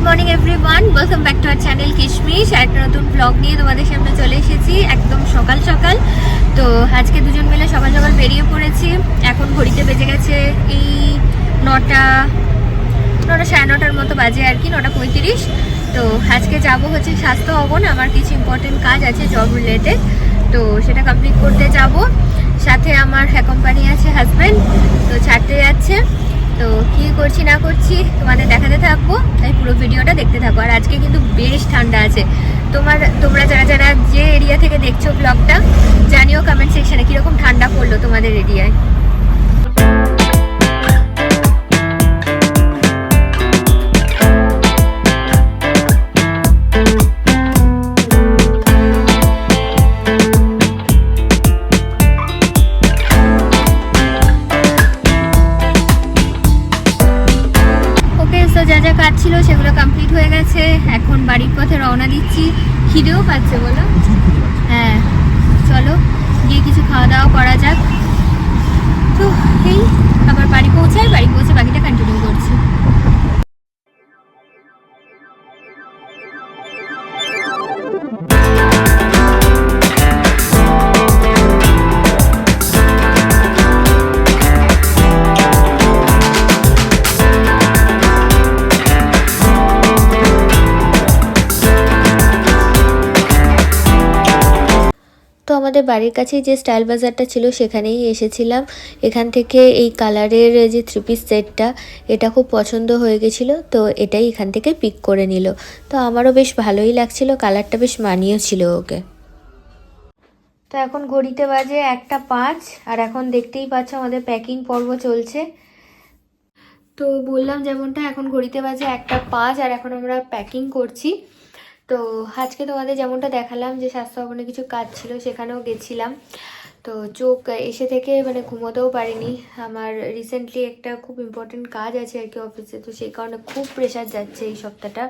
Good morning everyone welcome back to our channel Kishmish একটা নতুন blog নিয়ে তোমাদের সামনে চলে এসেছি। একদম সকাল সকাল। তো আজকে দুজন মিলে সকাল সকাল বেরিয়ে পড়েছি। এখন ঘড়িতে বেজে গেছে এই নটা নটা সাড়ে নটার মতো বাজে আর কি, নটা পঁয়ত্রিশ। তো আজকে যাব হচ্ছে স্বাস্থ্য ভবন। আমার কিছু ইম্পর্টেন্ট কাজ আছে জব রিলেটেড তো সেটা কমপ্লিট করতে যাব। সাথে আমার হ্যাঁ কোম্পানি আছে হাজব্যান্ড তো ছাড়তে যাচ্ছে। তো কি করছি, না করছি তোমাদের দেখাতে থাকব, তাই পুরো ভিডিওটা দেখতে থাকো। আর আজকে কিন্তু বেশ ঠান্ডা আছে। তোমার, তোমরা যারা যারা যা কাজ ছিল সেগুলো কমপ্লিট হয়ে গেছে। এখন বাড়ির পথে রওনা দিচ্ছি। খিদেও পাচ্ছে বলো? হ্যাঁ চলো গিয়ে কিছু খাওয়া দাওয়া করা যাক। আমাদের বাড়ির কাছেই যে স্টাইল বাজারটা ছিল সেখানেই এসেছিলাম। এখান থেকে এই কালারের যে থ্রি পিস সেটটা এটা খুব পছন্দ হয়ে গেছিল, তো এটাই এখান থেকে পিক করে নিল। তো আমারও বেশ ভালোই লাগছিল কালারটা বেশ মানিয়েও ছিল ওকে। তো এখন ঘড়িতে বাজে একটা পাঁচ, আর এখন দেখতেই পাচ্ছ আমাদের প্যাকিং পর্ব চলছে। তো বললাম যেমনটা, এখন ঘড়িতে বাজে একটা পাঁচ, আর এখন আমরা প্যাকিং করছি। তো আজকে তোমাদের যেমনটা দেখালাম যে স্বাস্থ্য ভবনে কিছু কাজ ছিল, সেখানেও গেছিলাম। তো চোখ এসে থেকে মানে ঘুমোতেও পারিনি। আমার রিসেন্টলি একটা খুব ইম্পর্টেন্ট কাজ আছে আর কি অফিসে তো সেই কারণে খুব প্রেশার যাচ্ছে এই সপ্তাহটা।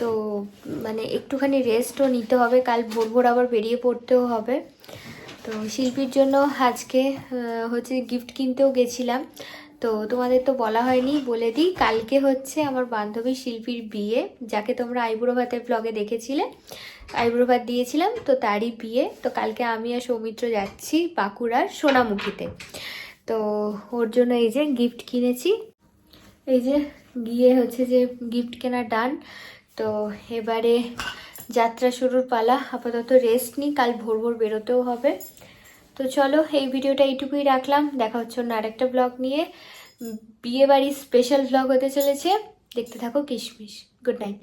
তো মানে একটুখানি রেস্টও নিতে হবে, কাল ভোর ভোর আবার বেরিয়ে পড়তেও হবে। তো শিল্পীর জন্য আজকে হচ্ছে গিফট কিনতেও গেছিলাম। তো তোমাদের তো বলা হয়নি, বলে দিই। কালকে হচ্ছে আমার বান্ধবী শিল্পীর বিয়ে, যাকে তোমরা আইবুড়ো ভাতের ব্লগে দেখেছিলে। আইবুড়ো ভাত দিয়েছিলাম, তো তারই বিয়ে। তো কালকে আমি আর সৌমিত্র যাচ্ছি বাঁকুড়ার সোনামুখীতে। তো ওর জন্য এই যে গিফট কিনেছি। এই যে গিয়ে হচ্ছে যে গিফট কেনা ডান। তো এবারে যাত্রা শুরুর পালা, আপাতত রেস্ট নিই কাল ভোর ভোর বেরোতেও হবে। তো চলো, এই ভিডিওটা এইটুকুই রাখলাম। দেখা হচ্ছে অন্য আরেকটা ব্লগ নিয়ে। বিয়েবাড়ির স্পেশাল ব্লগ হতে চলেছে। দেখতে থাকো কিশমিশ। Good night